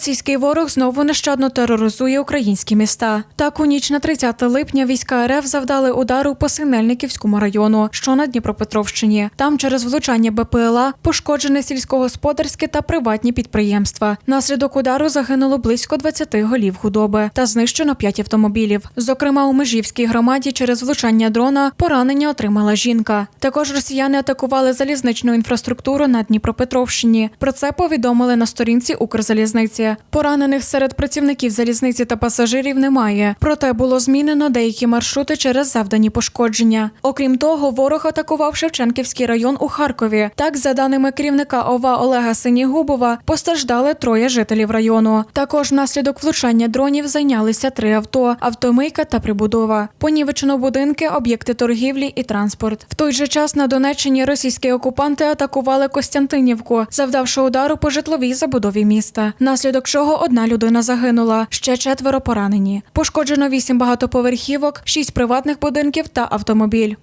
Російський ворог знову нещадно тероризує українські міста. Так, у ніч на 30 липня війська РФ завдали удару по Синельниківському району, що на Дніпропетровщині. Там через влучання БПЛА пошкоджені сільськогосподарські та приватні підприємства. Наслідок удару загинуло близько 20 голів худоби та знищено 5 автомобілів. Зокрема, у Межівській громаді через влучання дрона поранення отримала жінка. Також росіяни атакували залізничну інфраструктуру на Дніпропетровщині. Про це повідомили на сторінці Укрзалізниці. Поранених серед працівників залізниці та пасажирів немає. Проте було змінено деякі маршрути через завдані пошкодження. Окрім того, ворог атакував Шевченківський район у Харкові. Так, за даними керівника ОВА Олега Синігубова, постраждали троє жителів району. Також внаслідок влучання дронів зайнялися три авто: автомийка та прибудова. Понівечено будинки, об'єкти торгівлі і транспорт. В той же час на Донеччині російські окупанти атакували Костянтинівку, завдавши удару по житловій забудові міста. Наслідок чого одна людина загинула, ще четверо поранені. Пошкоджено вісім багатоповерхівок, шість приватних будинків та автомобіль.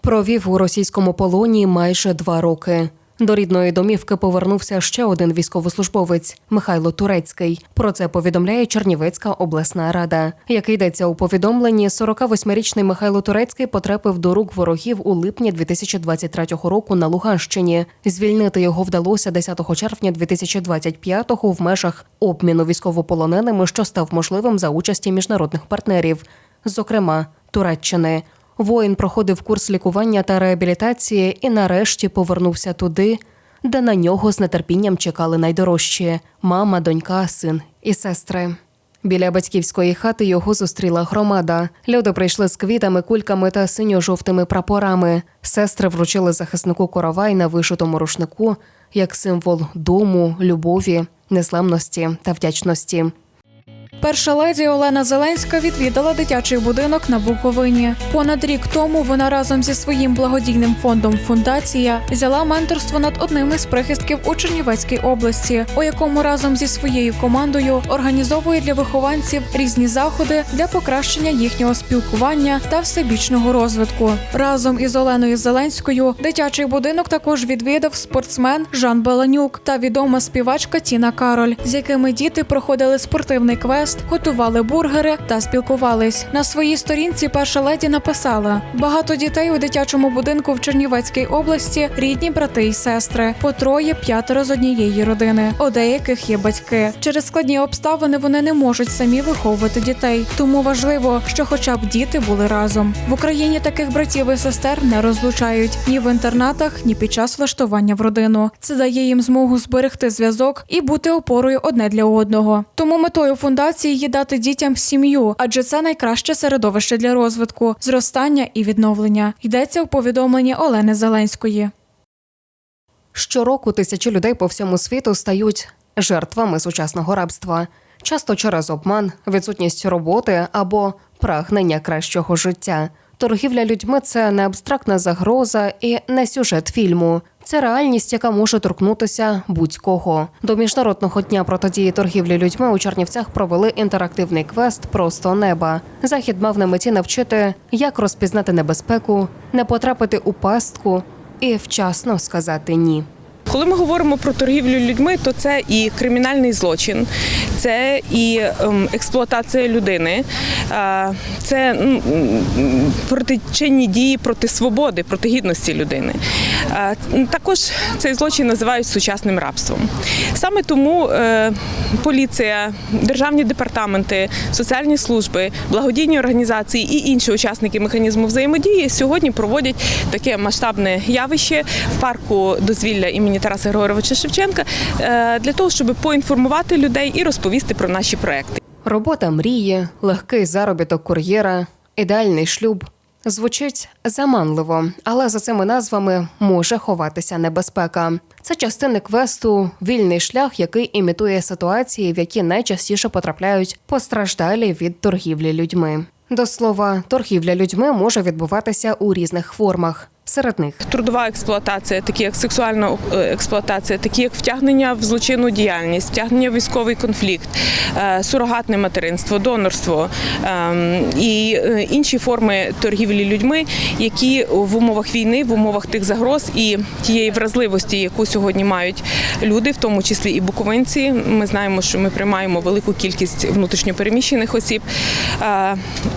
Провів у російському полоні майже два роки. До рідної домівки повернувся ще один військовослужбовець Михайло Турецький. Про це повідомляє Чернівецька обласна рада. Як йдеться у повідомленні, 48-річний Михайло Турецький потрапив до рук ворогів у липні 2023 року на Луганщині. Звільнити його вдалося 10 червня 2025-го в межах обміну військовополоненими, що став можливим за участі міжнародних партнерів, зокрема Туреччини. Воїн проходив курс лікування та реабілітації і нарешті повернувся туди, де на нього з нетерпінням чекали найдорожчі мама, донька, син і сестри. Біля батьківської хати його зустріла громада. Люди прийшли з квітами, кульками та синьо-жовтими прапорами. Сестри вручили захиснику коровай на вишитому рушнику як символ дому, любові, незламності та вдячності. Перша леді Олена Зеленська відвідала дитячий будинок на Буковині. Понад рік тому вона разом зі своїм благодійним фондом Фундація взяла менторство над одним із прихистків у Чернівецькій області, у якому разом зі своєю командою організовує для вихованців різні заходи для покращення їхнього спілкування та всебічного розвитку. Разом із Оленою Зеленською дитячий будинок також відвідав спортсмен Жан Баланюк та відома співачка Тіна Кароль, з якими діти проходили спортивний квест, готували бургери та спілкувались. На своїй сторінці перша леді написала: багато дітей у дитячому будинку в Чернівецькій області рідні брати і сестри, по троє, п'ятеро з однієї родини. У деяких є батьки. Через складні обставини вони не можуть самі виховувати дітей. Тому важливо, що хоча б діти були разом. В Україні таких братів і сестер не розлучають ні в інтернатах, ні під час влаштування в родину. Це дає їм змогу зберегти зв'язок і бути опорою одне для одного. Тому метою фундації є дати дітям сім'ю, адже це найкраще середовище для розвитку, зростання і відновлення. Йдеться у повідомленні Олени Зеленської. Щороку тисячі людей по всьому світу стають жертвами сучасного рабства, часто через обман, відсутність роботи або прагнення кращого життя. Торгівля людьми це не абстрактна загроза і не сюжет фільму. Це реальність, яка може торкнутися будь-кого. До міжнародного дня протидії торгівлі людьми у Чернівцях провели інтерактивний квест Просто неба. Захід мав на меті навчити, як розпізнати небезпеку, не потрапити у пастку і вчасно сказати ні. Коли ми говоримо про торгівлю людьми, то це і кримінальний злочин, це і ем, експлуатація людини, е, це протичинні дії проти свободи, проти гідності людини. Е, Також цей злочин називають сучасним рабством. Саме тому е, поліція, державні департаменти, соціальні служби, благодійні організації і інші учасники механізму взаємодії сьогодні проводять таке масштабне явище в парку дозвілля імені Тараса Григоровича Шевченка е, для того, щоб поінформувати людей і розповісти про наші проекти. Робота мрії, легкий заробіток кур'єра, ідеальний шлюб. Звучить заманливо, але за цими назвами може ховатися небезпека. Це частини квесту вільний шлях, який імітує ситуації, в які найчастіше потрапляють постраждалі від торгівлі людьми. До слова, торгівля людьми може відбуватися у різних формах. Серед них Трудова експлуатація, такі як сексуальна е, експлуатація, такі як втягнення в злочинну діяльність, втягнення в військовий конфлікт, е, сурогатне материнство, донорство ем, і е, інші форми торгівлі людьми, які в умовах війни, в умовах тих загроз і тієї вразливості, яку сьогодні мають люди, в тому числі і буковинці. Ми знаємо, що ми приймаємо велику кількість внутрішньопереміщених осіб.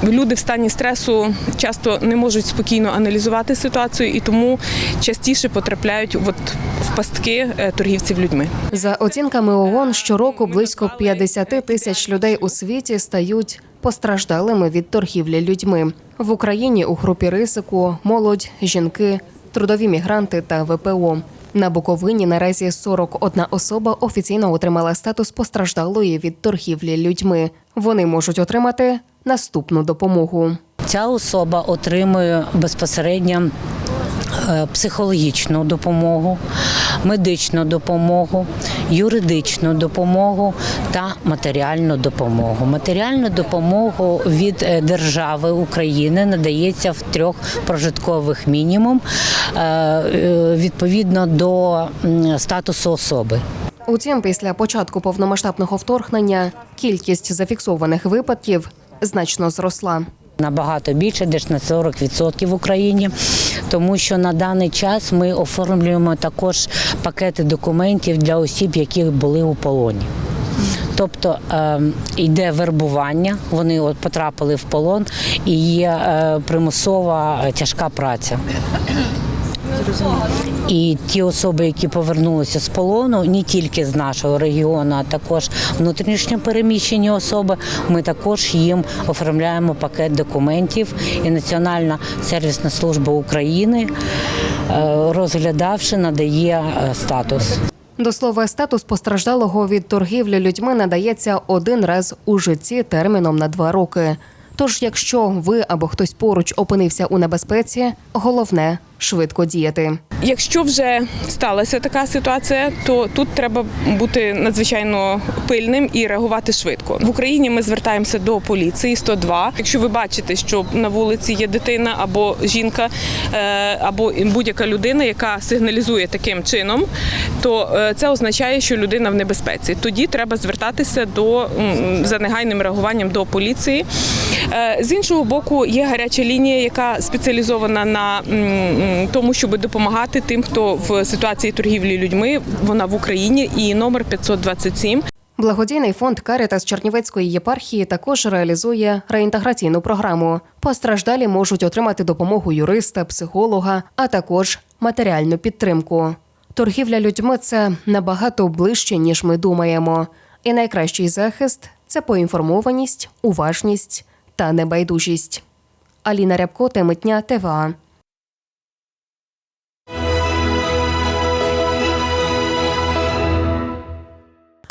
Люди в стані стресу часто не можуть спокійно аналізувати ситуацію і тому частіше потрапляють от в пастки е, торгівців людьми. За оцінками ООН, щороку близько 50 тисяч людей у світі стають постраждалими від торгівлі людьми. В Україні у групі ризику молодь, жінки, трудові мігранти та ВПО. На Буковині наразі 41 особа офіційно отримала статус постраждалої від торгівлі людьми. Вони можуть отримати наступну допомогу. Ця особа отримує безпосередньо психологічну допомогу, медичну допомогу, юридичну допомогу та матеріальну допомогу. Матеріальну допомогу від е, держави України надається в трьох прожиткових мінімум е, е, відповідно до статусу особи. Утім, після початку повномасштабного вторгнення кількість зафіксованих випадків значно зросла. Набагато більше, десь на 40% в Україні, тому що на даний час ми оформлюємо також пакети документів для осіб, які були у полоні. Тобто е, йде вербування, вони от потрапили в полон і є е, примусова е, тяжка праця. І ті особи, які повернулися з полону, не тільки з нашого регіону, а також внутрішньо переміщені особи, ми також їм оформляємо пакет документів. І Національна сервісна служба України, е, розглядавши, надає е, статус. До слова, статус постраждалого від торгівлі людьми надається один раз у житті терміном на два роки. Тож, якщо ви або хтось поруч опинився у небезпеці, головне швидко діяти. Якщо вже сталася така ситуація, то тут треба бути надзвичайно пильним і реагувати швидко. В Україні ми звертаємося до поліції 102. Якщо ви бачите, що на вулиці є дитина або жінка, е, або будь-яка людина, яка сигналізує таким чином, то е, це означає, що людина в небезпеці. Тоді треба звертатися до за негайним реагуванням до поліції. Е, З іншого боку, є гаряча лінія, яка спеціалізована на тому, щоб допомагати тим, хто в ситуації торгівлі людьми. Вона в Україні і номер 527. Благодійний фонд Карітас Чернівецької єпархії також реалізує реінтеграційну програму. Постраждалі можуть отримати допомогу юриста, психолога, а також матеріальну підтримку. Торгівля людьми це набагато ближче, ніж ми думаємо. І найкращий захист це поінформованість, уважність та небайдужість. Аліна Рябко, Темитня, ТВА.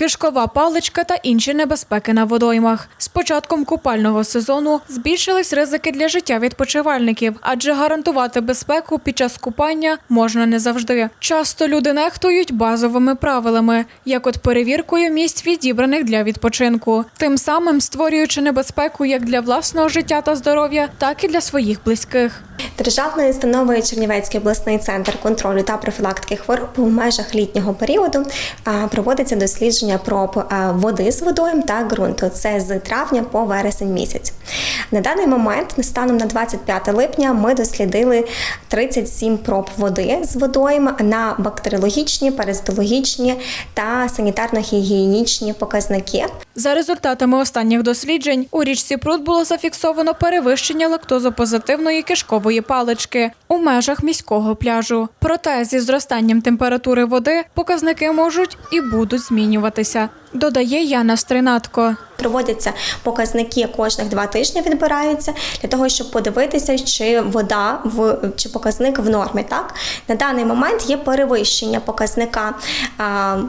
Кишкова паличка та інші небезпеки на водоймах. З початком купального сезону збільшились ризики для життя відпочивальників, адже гарантувати безпеку під час купання можна не завжди. Часто люди нехтують базовими правилами, як от перевіркою місць відібраних для відпочинку, тим самим створюючи небезпеку як для власного життя та здоров'я, так і для своїх близьких. Державною установою Чернівецький обласний центр контролю та профілактики хвороб у межах літнього періоду проводиться дослідження проб води з водойм та ґрунту. Це з травня по вересень місяць. На даний момент, станом на 25 липня, ми дослідили 37 проб води з водойм на бактеріологічні, паразитологічні та санітарно-гігієнічні показники. За результатами останніх досліджень у річці Пруд було зафіксовано перевищення лактозопозитивної кишкової палички у межах міського пляжу. Проте зі зростанням температури води показники можуть і будуть змінюватися. Додає Яна Стринатко. Проводяться показники кожних два тижні відбираються для того, щоб подивитися, чи вода в чи показник в нормі. Так на даний момент є перевищення показника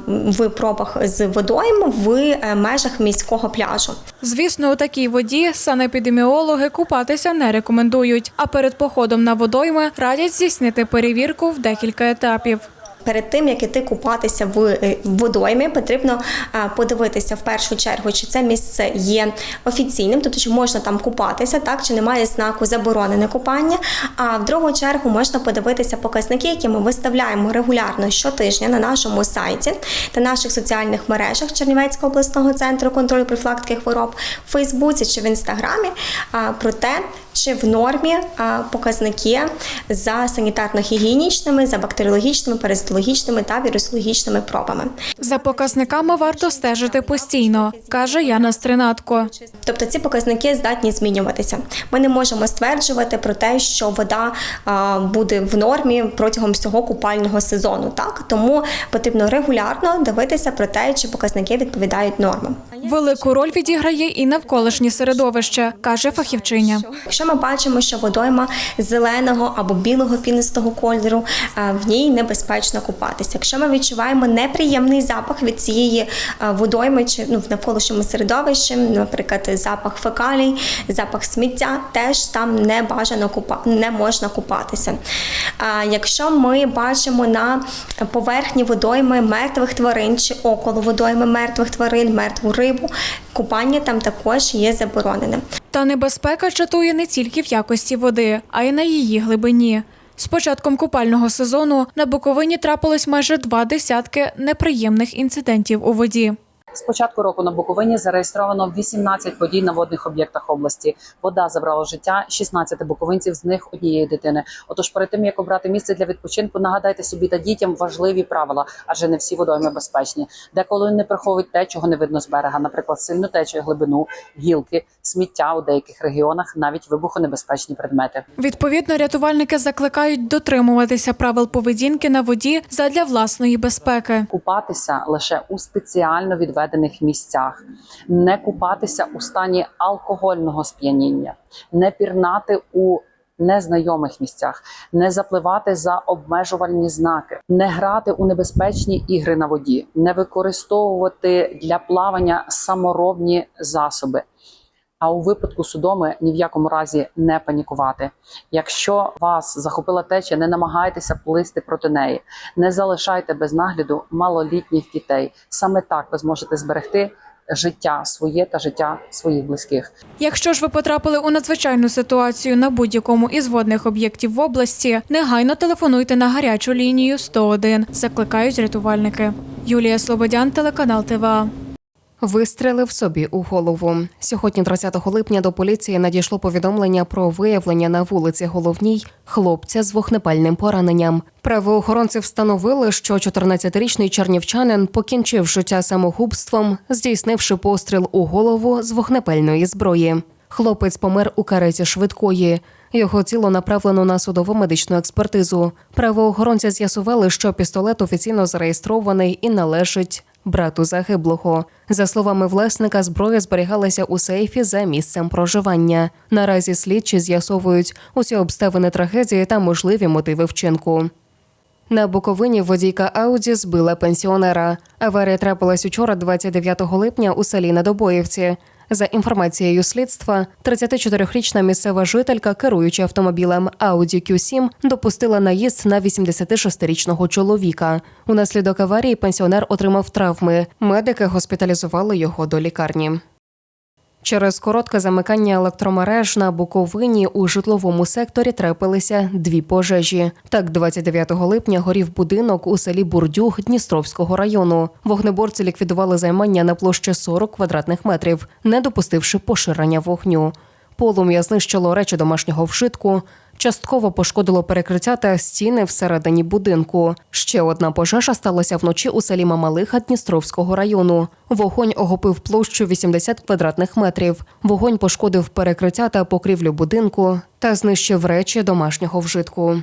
в пробах з водойм в е, межах міського пляжу. Звісно, у такій воді санепідеміологи купатися не рекомендують, а перед походом на водойми радять здійснити перевірку в декілька етапів. Перед тим як іти купатися в е, водоймі, потрібно е, подивитися в першу чергу, чи це місце є офіційним, тобто чи можна там купатися, так чи немає знаку заборонене купання. А в другу чергу можна подивитися показники, які ми виставляємо регулярно щотижня на нашому сайті та наших соціальних мережах Чернівецького обласного центру контролю профілактики хвороб в Фейсбуці чи в інстаграмі про те, чи в нормі показники за санітарно-гігієнічними, за бактеріологічними, паразитологічними та вірусологічними пробами. За показниками варто стежити постійно, каже Яна Стринатко. Тобто ці показники здатні змінюватися. Ми не можемо стверджувати про те, що вода буде в нормі протягом всього купального сезону. Так тому потрібно регулярно дивитися про те, чи показники відповідають нормам. Велику роль відіграє і навколишнє середовище, каже фахівчиня. Якщо ми бачимо, що водойма зеленого або білого пінистого кольору, в ній небезпечно купатися. Якщо ми відчуваємо неприємний запах від цієї е, водойми чи ну, в навколишньому середовищі, наприклад, запах фекалій, запах сміття, теж там не бажано купа... не можна купатися. А якщо ми бачимо на поверхні водойми мертвих тварин чи около водойми мертвих тварин, мертву рибу, купання там також є забороненим. Та небезпека чатує не тільки в якості води, а й на її глибині. З початком купального сезону на Буковині трапилось майже два десятки неприємних інцидентів у воді. З початку року на Буковині зареєстровано 18 подій на водних об'єктах області. Вода забрала життя 16 буковинців, з них однієї дитини. Отож, перед тим як обрати місце для відпочинку, нагадайте собі та дітям важливі правила, адже не всі водойми безпечні. Деколи не приховують те, чого не видно з берега, наприклад, сильну течію, глибину, гілки, сміття у деяких регіонах, навіть вибухонебезпечні предмети. Відповідно, рятувальники закликають дотримуватися правил поведінки на воді задля власної безпеки. купатися лише у спеціально відведених місцях, не купатися у стані алкогольного сп'яніння, не пірнати у незнайомих місцях, не запливати за обмежувальні знаки, не грати у небезпечні ігри на воді, не використовувати для плавання саморобні засоби. А у випадку судоми ні в якому разі не панікувати. Якщо вас захопила течія, не намагайтеся плисти проти неї, не залишайте без нагляду малолітніх дітей. Саме так ви зможете зберегти життя своє та життя своїх близьких. Якщо ж ви потрапили у надзвичайну ситуацію на будь-якому із водних об'єктів в області, негайно телефонуйте на гарячу лінію 101, закликають рятувальники. Юлія Слободян, телеканал ТВА. Вистрелив собі у голову. Сьогодні, 30 липня, до поліції надійшло повідомлення про виявлення на вулиці головній хлопця з вогнепальним пораненням. Правоохоронці встановили, що 14-річний чернівчанин покінчив життя самогубством, здійснивши постріл у голову з вогнепальної зброї. Хлопець помер у кареті швидкої. Його тіло направлено на судову медичну експертизу. Правоохоронці з'ясували, що пістолет офіційно зареєстрований і належить брату загиблого. За словами власника, зброя зберігалася у сейфі за місцем проживання. Наразі слідчі з'ясовують усі обставини трагедії та можливі мотиви вчинку. На Буковині водійка Ауді збила пенсіонера. Аварія трапилась учора, 29 липня, у селі Надобоївці. За інформацією слідства, 34-річна місцева жителька, керуючи автомобілем Audi Q7, допустила наїзд на 86-річного чоловіка. Унаслідок аварії пенсіонер отримав травми. Медики госпіталізували його до лікарні. Через коротке замикання електромереж на Буковині у житловому секторі трапилися дві пожежі. Так, 29 липня горів будинок у селі Бурдюг Дністровського району. Вогнеборці ліквідували займання на площі 40 квадратних метрів, не допустивши поширення вогню. Полум'я знищило речі домашнього вжитку, частково пошкодило перекриття та стіни всередині будинку. Ще одна пожежа сталася вночі у селі Мамалиха Дністровського району. Вогонь охопив площу 80 квадратних метрів. Вогонь пошкодив перекриття та покрівлю будинку та знищив речі домашнього вжитку.